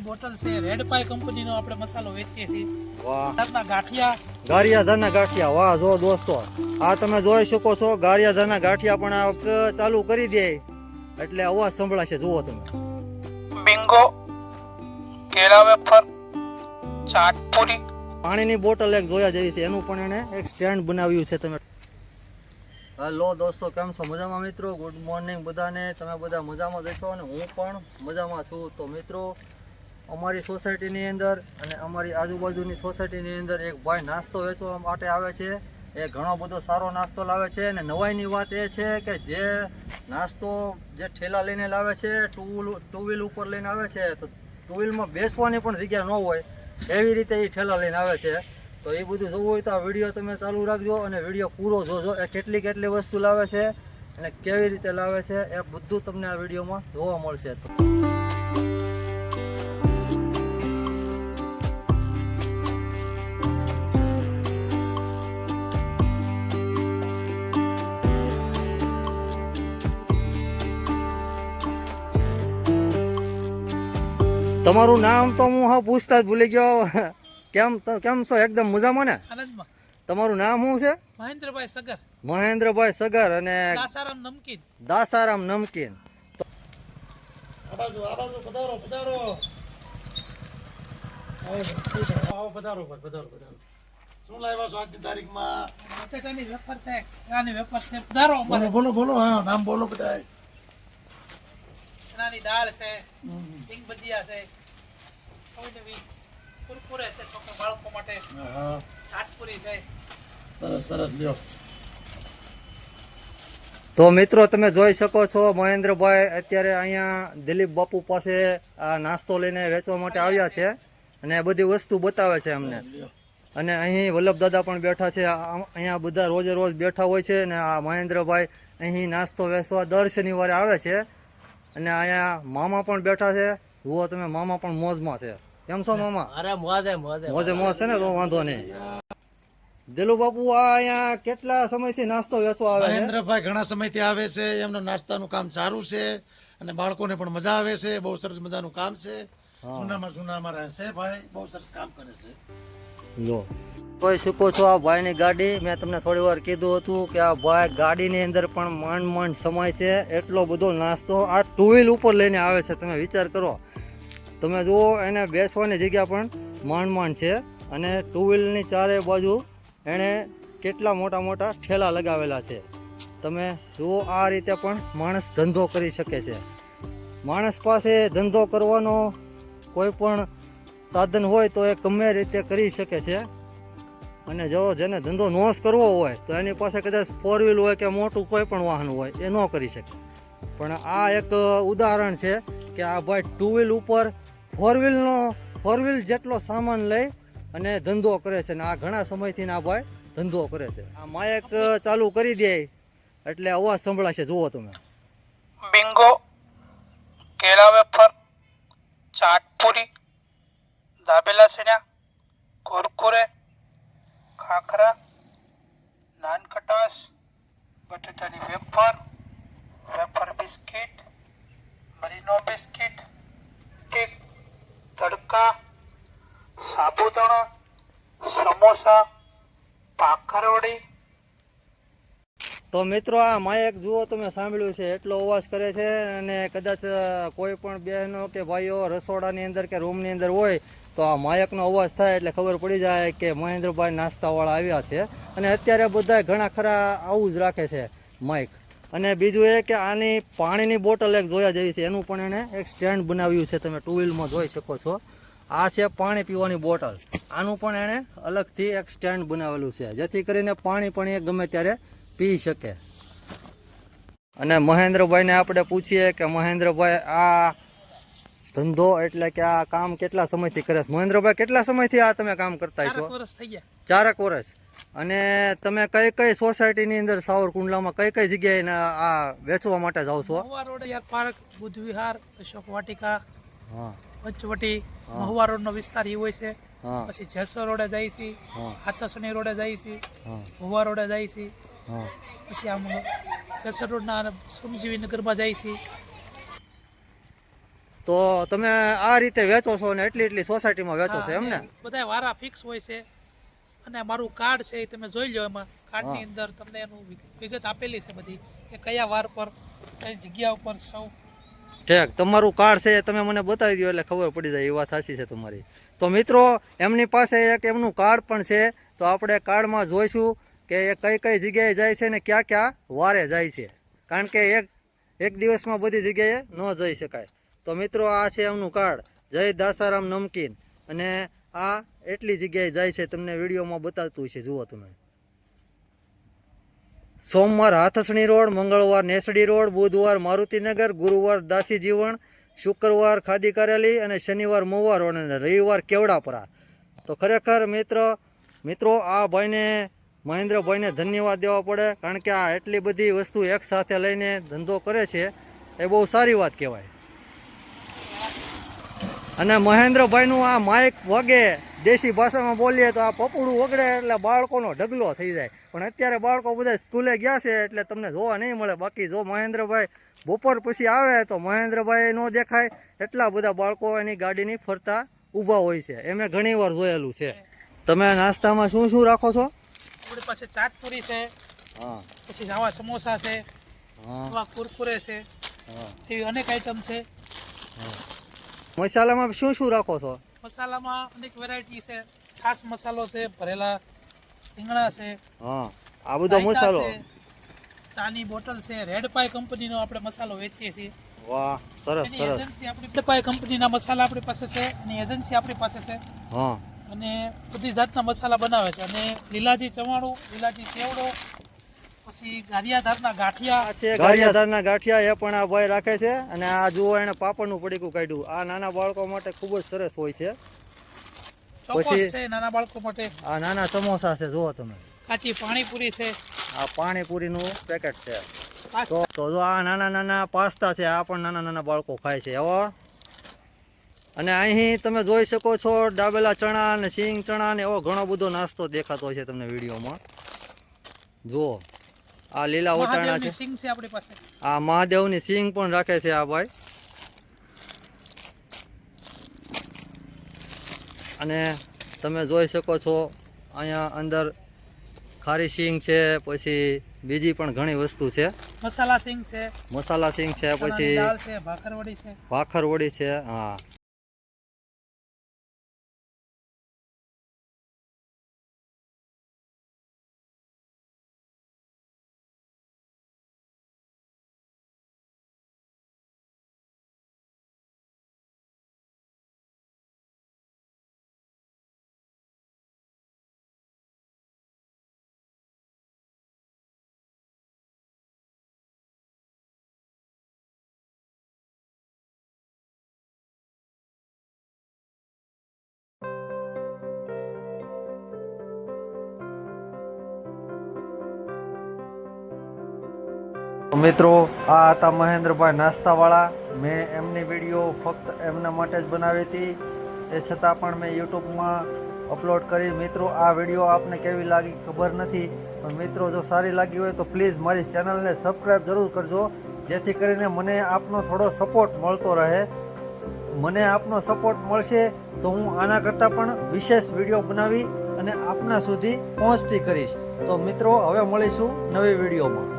ની બોટલ છે. રેડ પાઈ કંપનીનો આપણે મસાલો વેચીએ છીએ. વાહ. જાતના ગાંઠિયા. ગારિયાધરના ગાંઠિયા. વાહ જો દોસ્તો. આ તમે જોઈ શકો છો ગારિયાધરના ગાંઠિયા પણ આ વખતે ચાલુ કરી દે. એટલે અવાજ સંભળાશે જુઓ તમે. બિંગો કેળા વેફર ચાટપુરી પાણીની બોટલ એક જોયા જેવી છે. એનું પણ એને એક સ્ટેન્ડ બનાવ્યું છે તમે. હેલો દોસ્તો કેમ છો? મજામાં મિત્રો? ગુડ મોર્નિંગ બધાને. તમે બધા મજામાં જશો અને હું પણ મજામાં છું. તો મિત્રો અમારી સોસાયટીની અંદર અને અમારી આજુબાજુની સોસાયટીની અંદર એક ભાઈ નાસ્તો વેચવા માટે આવે છે. એ ઘણો બધો સારો નાસ્તો લાવે છે અને નવાઈની વાત એ છે કે જે નાસ્તો જે ઠેલા લઈને લાવે છે, ટુ ટુ વ્હીલ ઉપર લઈને આવે છે, તો ટુ વ્હીલમાં બેસવાની પણ જગ્યા ન હોય એવી રીતે એ ઠેલા લઈને આવે છે. તો એ બધું જોવું હોય તો આ વીડિયો તમે ચાલુ રાખજો અને વીડિયો પૂરો જોજો. એ કેટલી કેટલી વસ્તુ લાવે છે અને કેવી રીતે લાવે છે એ બધું તમને આ વિડીયોમાં જોવા મળશે. તમારું નામ તો હું હા પૂછતા જ ભૂલી ગયો. કેમ કેમ છો? એકદમ મજામાં ને? તમારું નામ શું છે? મહેન્દ્રભાઈ સગર. મહેન્દ્રભાઈ સગર અને દાસારામ નમકીન. દાસારામ નમકીન. આ બાજુ આ બાજુ પધારો પધારો. આવો પધારો પધારો પધારો. શું લાવ્યા છો આજની તારીખમાં? બટેટાની વેફર છે કાની વેફર છે. પધારો બોલો બોલો બોલો. હા નામ બોલો બધા ચણાની દાળ છે. સિંગ ભજીયા છે. નવી કુરકુરે છે છોકરા બાળકો માટે ચાટપુરી છે. સરસ સરસ લ્યો. તો મિત્રો તમે જોઈ શકો છો મહેન્દ્રભાઈ અત્યારે અહીંયા દિલીપ બાપુ પાસે આ નાસ્તો લઈને વેચવા માટે આવ્યા છે અને બધી વસ્તુ બતાવે છે અમને. અને અહીં વલ્લભ દાદા પણ બેઠા છે. અહીંયા બધા રોજે રોજ બેઠા હોય છે અને આ મહેન્દ્રભાઈ અહીં નાસ્તો વેચવા દર શનિવારે આવે છે. અને અહીંયા મામા પણ બેઠા છે. જુઓ તમે મામા પણ મોજમાં છે. કેમ છો મામા? અરે મોજે મોજે. મોજે મોજ છે ને તો વાંધો નહીં. દિલુ બાપુ આ અહીંયા કેટલા સમયથી નાસ્તો વેચવા આવે છે? મહેન્દ્રભાઈ ઘણા સમયથી આવે છે એમનું નાસ્તાનું કામ સારું છે અને બાળકોને પણ મજા આવે છે બહુ સરસ મજાનું કામ છે. સુનામાં સુનામાં રહેશે ભાઈ બહુ સરસ કામ કરે છે. લો જોઈ શકો છો આ ભાઈની ગાડી? મેં તમને થોડી વાર કીધું હતું કે આ ભાઈ ગાડીની અંદર પણ માંડ માંડ સમય છે. એટલો બધો નાસ્તો આ ટુ વ્હીલ ઉપર લઈને આવે છે. તમે વિચાર કરો. તમે જુઓ, એને બેસવાની જગ્યા પણ માંડ માંડ છે અને ટુ વ્હીલની ચારે બાજુ એણે કેટલા મોટા મોટા ઠેલા લગાવેલા છે. તમે જુઓ, આ રીતે પણ માણસ ધંધો કરી શકે છે. માણસ પાસે ધંધો કરવાનો કોઈ પણ સાધન હોય તો એ ગમે રીતે કરી શકે છે. અને જો જેને ધંધો નોશ કરવો હોય, તો એની પાસે કદાચ ફોર વ્હીલ હોય કે મોટું કોઈ પણ વાહન હોય, એ ન કરી શકે. પણ આ એક ઉદાહરણ છે કે આ ભાઈ ટુ વ્હીલ ઉપર ફોર વ્હીલનો ફોર વ્હીલ જેટલો સામાન લઈ અને ધંધો કરે છે. ને આ ઘણા સમયથી આ ભાઈ ધંધો કરે છે. આ માયક ચાલુ કરી દે. એટલે અવાજ સંભળાશે. જુઓ તમે. બિંગો કેળા વેફર ચાટપુરી દાબેલા સણ્યા કુરકુરે ખાખરા નાન ખટાશ બટેટાની વેફર વેફર બિસ્કિટ મરીનો બિસ્કિટ એક તડકા સાબુદાણા સમોસા ભાખરવડી તો મિત્રો આ માયક જુઓ, તમે સાંભળ્યું છે, એટલો અવાજ કરે છે અને કદાચ કોઈ પણ બહેનો કે ભાઈઓ રસોડાની અંદર કે રૂમની અંદર હોય, તો આ માયકનો અવાજ થાય એટલે ખબર પડી જાય કે મહેન્દ્રભાઈ નાસ્તાવાળા આવ્યા છે. અને અત્યારે બધા ઘણા ખરા આવું જ રાખે છે માઇક અને બીજું એ કે આની પાણીની બોટલ એક જોયા જેવી છે, એનું પણ એણે એક સ્ટેન્ડ બનાવ્યું છે, તમે ટુ વ્હીલમાં જોઈ શકો છો. આ છે પાણી પીવાની બોટલ. આનું પણ એણે અલગથી એક સ્ટેન્ડ બનાવેલું છે જેથી કરીને પાણી પણ એ ગમે ત્યારે પી શકે. અને મહેન્દ્રભાઈને આપણે પૂછીએ કે મહેન્દ્રભાઈ આ ધંધો એટલે કે આ કામ કેટલા સમયથી કરે છે? મહેન્દ્રભાઈ કેટલા સમયથી આ તમે કામ કરતા છો ચારક વર્ષ અને તમે કઈ કઈ સોસાયટીની અંદર સાવરકુંડલામાં કઈ કઈ જગ્યાએ આ વેચવા માટે જાઓ છો? પાર્ક બુદ્ધ વિહાર અશોક વાટિકા હા. પંચવટી મહુવા રોડનો વિસ્તાર એ હોય છે. પછી જેસર રોડે જાય છે. હાથસણી રોડે જાય છે. મહુવા રોડે જાય છે. પછી આમ જેસર રોડના શ્રમજીવી નગરમાં જાય છે. તો તમે આ રીતે વેચો છો અને એટલી એટલી સોસાયટીમાં વેચો છો એમ ને? બધા વારા ફિક્સ હોય છે. અને મારું કાર્ડ છે એ તમે જોઈ લો એમાં. કાર્ડની ની અંદર તમને એનું વિગત આપેલી છે બધી. કે કયા વાર પર કઈ જગ્યા ઉપર સૌ ઠીક, તમારું કાર્ડ છે તમે મને બતાવી દો એટલે ખબર પડી જાય, એ વાત સાચી છે તમારી. તો મિત્રો, એમની પાસે એક એમનું કાર્ડ પણ છે, તો આપણે કાર્ડમાં જોઈશું કે એ કઈ કઈ જગ્યાએ જાય છે ને ક્યાં ક્યાં વારે જાય છે. કારણ કે એક એક દિવસમાં બધી જગ્યાએ ન જઈ શકાય. તો મિત્રો, આ છે એમનું કાર્ડ. જય દાસારામ નમકીન. અને આ એટલી જગ્યાએ જાય છે, તમને વિડીયોમાં બતાવતું છે જુઓ તમે. સોમવાર હાથસણી રોડ, મંગળવાર નેસડી રોડ, બુધવાર મારુતિનગર, ગુરુવાર દાસી જીવણ શુક્રવાર ખાદી કરેલી અને શનિવાર મહુવા રોડ અને રવિવાર કેવડાપરા. તો ખરેખર મિત્ર, મિત્રો, આ ભાઈને, મહેન્દ્રભાઈને ધન્યવાદ દેવા પડે કારણ કે આ એટલી બધી વસ્તુ એકસાથે લઈને ધંધો કરે છે, એ બહુ સારી વાત કહેવાય. અને મહેન્દ્રભાઈનું આ માઇક વગે દેશી ભાષામાં બોલીએ તો આ પપુડું વગડે એટલે બાળકોનો ઢગલો થઈ જાય. પણ અત્યારે બાળકો બધા સ્કૂલે ગયા છે એટલે તમને જોવા નહીં મળે. બાકી જો મહેન્દ્રભાઈ બપોર પછી આવે તો મહેન્દ્રભાઈ નો દેખાય. એટલા બધા બાળકો એની ગાડીની ફરતા ઊભા હોય છે. એ મેં ઘણી વાર જોયેલું છે. તમે નાસ્તામાં શું શું રાખો છો? આપણી પાસે ચાટપુરી છે. હા. પછી આવા સમોસા છે. હા. કુરકુરે છે. હા. એવી અનેક આઈટમ છે. મસાલામાં શું શું રાખો છો? મસાલામાં અનેક વેરાયટી છે. છાસ મસાલો છે ભરેલા રીંગણા છે હા આ બધો મસાલો. ચાની બોટલ છે રેડ પાય કંપનીનો આપણે મસાલો વેચીએ છીએ. વાહ સરસ સરસ. એજન્સી આપણી રેડ પાય કંપનીના મસાલા આપણી પાસે છે એની એજન્સી આપણી પાસે છે. હા. અને બધી જાતના મસાલા બનાવે છે. અને લીલાજી ચવાણું લીલાજી ચેવડો પછી ગારિયાધારના ગાંઠિયા. છે ગારિયાધારના ગાંઠિયા એ પણ આ ભાઈ રાખે છે. અને આ જુઓ એને પાપડનું પડીકું કાઢ્યું. આ નાના બાળકો માટે ખૂબ જ સરસ હોય છે. પછી- નાના બાળકો માટે. આ નાના સમોસા છે જુઓ તમે. કાચી પાણીપુરી છે. આ પાણીપુરીનું પેકેટ છે. તો જો આ નાના નાના પાસ્તા છે આ પણ નાના નાના બાળકો ખાય છે એવો અને અહીં તમે જોઈ શકો છો ડાબેલા ચણા અને સિંગ ચણા ને એવો ઘણો બધો નાસ્તો દેખાતો હોય છે તમને વિડીયોમાં. જુઓ. આ લીલા વટાણા છે. સિંગ છે આપણી પાસે. આ મહાદેવની સિંગ પણ રાખે છે આ ભાઈ. અને તમે જોઈ શકો છો અહીંયા અંદર ખારી સિંગ છે પછી બીજી પણ ઘણી વસ્તુ છે. મસાલા સિંગ છે. મસાલા સિંગ છે પછી ભાખરવડી છે ભાખરવડી ભાખર વડી છે હા. મિત્રો, આ હતા મહેન્દ્રભાઈ નાસ્તાવાળા. મેં એમની વીડિયો ફક્ત એમના માટે જ બનાવી હતી. એ છતાં પણ મેં યુટ્યુબમાં અપલોડ કરી. મિત્રો, આ વીડિયો આપને કેવી લાગી ખબર નથી, પણ મિત્રો, જો સારી લાગી હોય તો પ્લીઝ મારી ચેનલને સબસ્ક્રાઈબ જરૂર કરજો, જેથી કરીને મને આપનો થોડો સપોર્ટ મળતો રહે. મને આપનો સપોર્ટ મળશે તો હું આના કરતાં પણ વિશેષ વીડિયો બનાવી અને આપના સુધી પહોંચતી કરીશ. તો મિત્રો, હવે મળીશું નવી વિડીયોમાં.